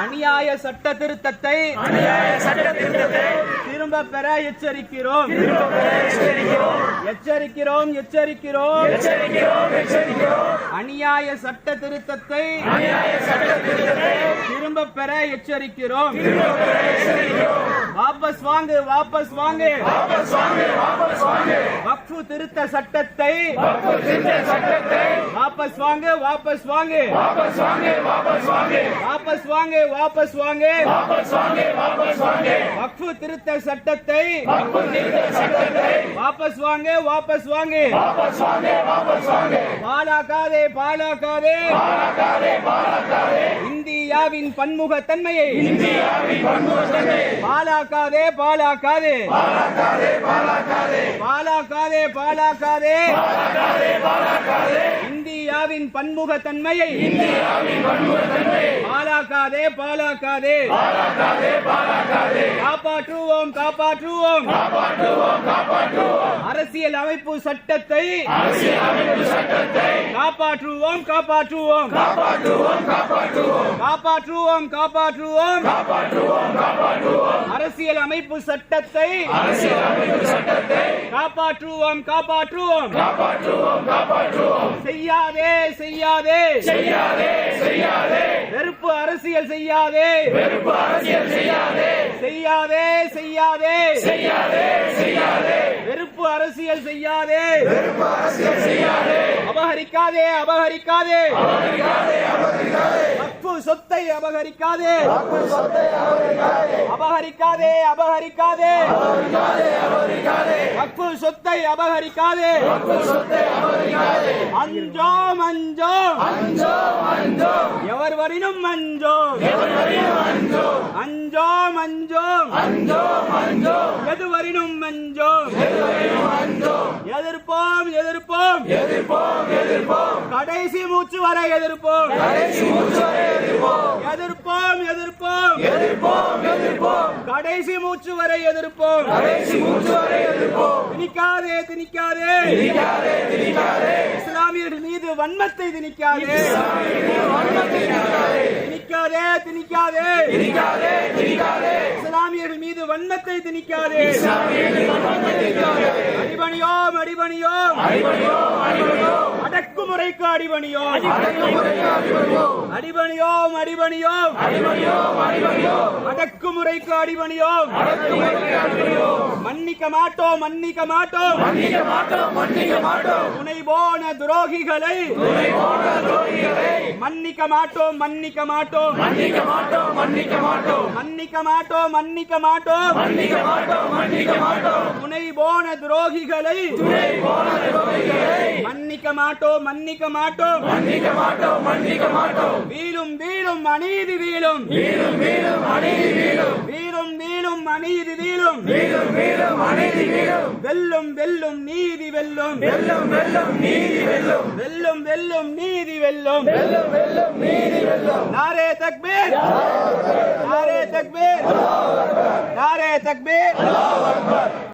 அநியாய சட்ட திருத்தத்தை திரும்ப பெற எச்சரிக்கிறோம். எச்சரிக்கிறோம். எச்சரிக்கிறோம் அநியாய சட்ட திருத்தத்தை திரும்ப பெற எச்சரிக்கிறோம். வாபஸ் வாங்கு வாபஸ் வாங்கு. வாபஸ் வாங்கு வாபஸ் வாங்கு. வக்ஃபு திருத்த சட்டத்தை. வக்ஃபு திருத்த சட்டத்தை. வாபஸ் வாங்கு வாபஸ் வாங்கு. வாபஸ் வாங்கு வாபஸ் வாங்கு. வாபஸ் வாங்கு வாபஸ் வாங்கு. வாபஸ் வாங்கு வாபஸ் வாங்கு. வக்ஃபு திருத்த சட்டத்தை. வக்ஃபு திருத்த சட்டத்தை. வாபஸ் வாங்கு வாபஸ் வாங்கு. வாபஸ் வாங்கு வாபஸ் வாங்கு. பாலாக்காதே பாலாக்காதே. பாராட்டாதே பாராட்டாதே இந்தியாவின் பன்முகத்தன்மையை. பாலாக்காதே பாலாக்காதே. பாலாக்காதே பாலாக்காதே. இந்தியாவின் பன்முகத்தன்மையை. பாலாக்காதே பாலாக்காதே. காப்பாற்றுவோம் காப்பாற்றுவோம். அரசியல் அமைப்பு சட்டத்தை. காப்பாற்றுவோம் காப்பாற்றுவோம். காப்பாற்றுவோம் காப்பாற்றுவோம். காப்பாற்றுவோம் காப்பாற்றுவோம். காப்பாற்றுவோம் காப்பாற்றுவோம். அரசியல் அமைப்பு சட்டத்தை அரசியல் அமைப்பு சட்டத்தை காப்பாற்றுவோம் காப்பாற்றுவோம். காப்பாற்றுவோம் காப்பாற்றுவோம். செய்யாதே செய்யாதே. செய்யாதே செய்யாதே. வெறுப்பு அரசியல் செய்யாதே. வெறுப்பு அரசியல் செய்யாதே. செய்யாதே செய்யாதே. செய்யாதே செய்யாதே. வெறுப்பு அரசியல் செய்யாதே. வெறுப்பு அரசியல் செய்யாதே. அபகரிக்காதே அபகரிக்காதே. வக்ஃபு சொத்தை அபகரிக்காதே. அபகரிக்காதே அபகரிக்காதே. வக்ஃபு சொத்தை அபகரிக்காதே. அஞ்சோம் அஞ்சோம். எவர் வரினும் அஞ்சோம். அஞ்சோ அஞ்சோம். எது வரினும் அஞ்சோம்? எதிர்ப்போம் எதிர்ப்போம் எதிர்ப்போம். கடைசி மூச்சு வரை எதிர்ப்போம். கடைசி மூச்சு வரை எதிர்ப்போம். எதிர்ப்போம் எதிர்ப்போம். எதிர்ப்போம் எதிர்ப்போம். கடைசி மூச்சு வரை எதிர்ப்போம். கடைசி மூச்சு வரை எதிர்ப்போம். திணிக்காதே திணிக்காதே. திணிக்காதே திணிக்காதே. இஸ்லாமியர்கள் மீது வன்மத்தை திணிக்காதே. வன்மத்தை திணிக்காதே. திணிக்காதே திணிக்காதே. திணிக்காதே திணிக்காதே. இஸ்லாமியர்கள் மீது வன்மத்தை திணிக்காதே. இஸ்லாமியர்கள் வன்மத்தை திணிக்காதே. அடிபணியோம் அடிபணியோம். அடிபணியோம் அடிபணியோம். அடக்குமுறைக்கு முறைக்கு அடக்குமுறைக்கு அடிபணியோம். அடிபணியோம் அடிபணியோம். அடிபணியோம் அடிபணியோம் அடக்குமுறைக்கு அடிபணியோம். மன்னிக்க மாட்டோம் மன்னிக்க மாட்டோம். துணை போன துரோகிகளை மன்னிக்க மாட்டோம் மன்னிக்க மாட்டோம். மன்னிக்க மாட்டோம் மன்னிக்க மாட்டோம். மன்னிக்க மாட்டோம் மன்னிக்க மாட்டோம் மன்னிக்க மாட்டோம் மன்னிக்க மாட்டோம் துணை போன துரோகிகளை மன்னிக்க மாட்டோம் மன்னிக்க மாட்டோம். மன்னிக்க மாட்டோம் மன்னிக்க மாட்டோம். வீழும் வீழும் அநீதி வீழும். வீடும் வீடும் அநீதி வீடும் வீழும் வீழும் அநீதி வீழும். வீடும் வீடும் அநீதி வீடும் வெல்லும் வெல்லும் நீதி வெல்லும். வெல்லும் வெல்லும் நீதி வெல்லும். வெல்லும் வெல்லும் நீதி வெல்லும். வெல்லும் வெல்லும் நீதி வெல்லும். நாரே தக்பீர். நாரே தக்பீர். நாரே தக்பீர்.